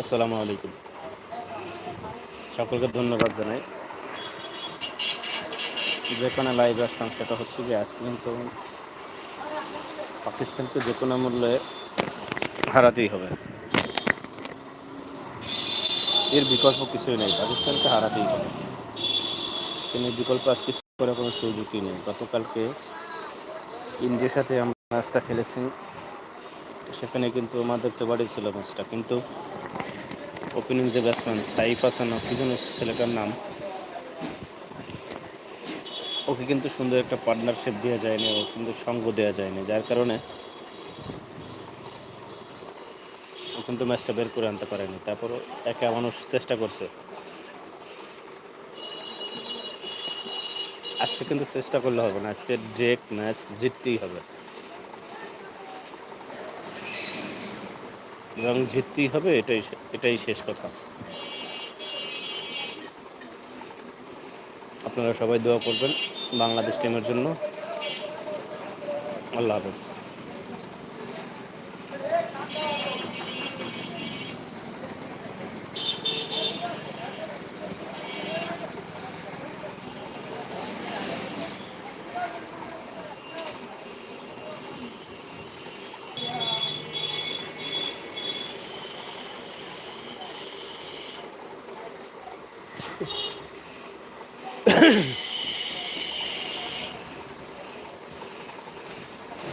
আসসালামু আলাইকুম। সকলকে ধন্যবাদ জানাই। যেখানে লাইভ আসলাম, সেটা হচ্ছে যে আজকে কিন্তু পাকিস্তানকে যে কোনো মূল্যে হারাতেই হবে। এর বিকল্প কিছুই নেই, পাকিস্তানকে হারাতেই হবে। কিন্তু বিকল্প আজকে করার কোনো সুযোগই নেই। গতকালকে ইন্ডিয়ার সাথে আমরা ম্যাচটা খেলেছি। সেখানে কিন্তু আমাদের ফেভারিট ছিল ম্যাচটা। কিন্তু ওপেনিং যে ব্যাটসম্যান সাইফ হাসান যেন ছেলেটার নাম। ওকে কিন্তু সুন্দর একটা পার্টনারশিপ দেওয়া যায়নি ও কিন্তু সঙ্গ দেওয়া যায়নি, যার কারণে ও কিন্তু ম্যাচটা বের করে আনতে পারেনি। তারপরও একা মানুষ চেষ্টা করছে। আজকে কিন্তু চেষ্টা করলে হবে না, আজকে ডিরেক্ট ম্যাচ জিততেই হবে। এবং জিততেই হবে, এটাই এটাই শেষ কথা। আপনারা সবাই দোয়া করবেন বাংলাদেশ টিমের জন্য। আল্লাহ হাফেজ। Ahem.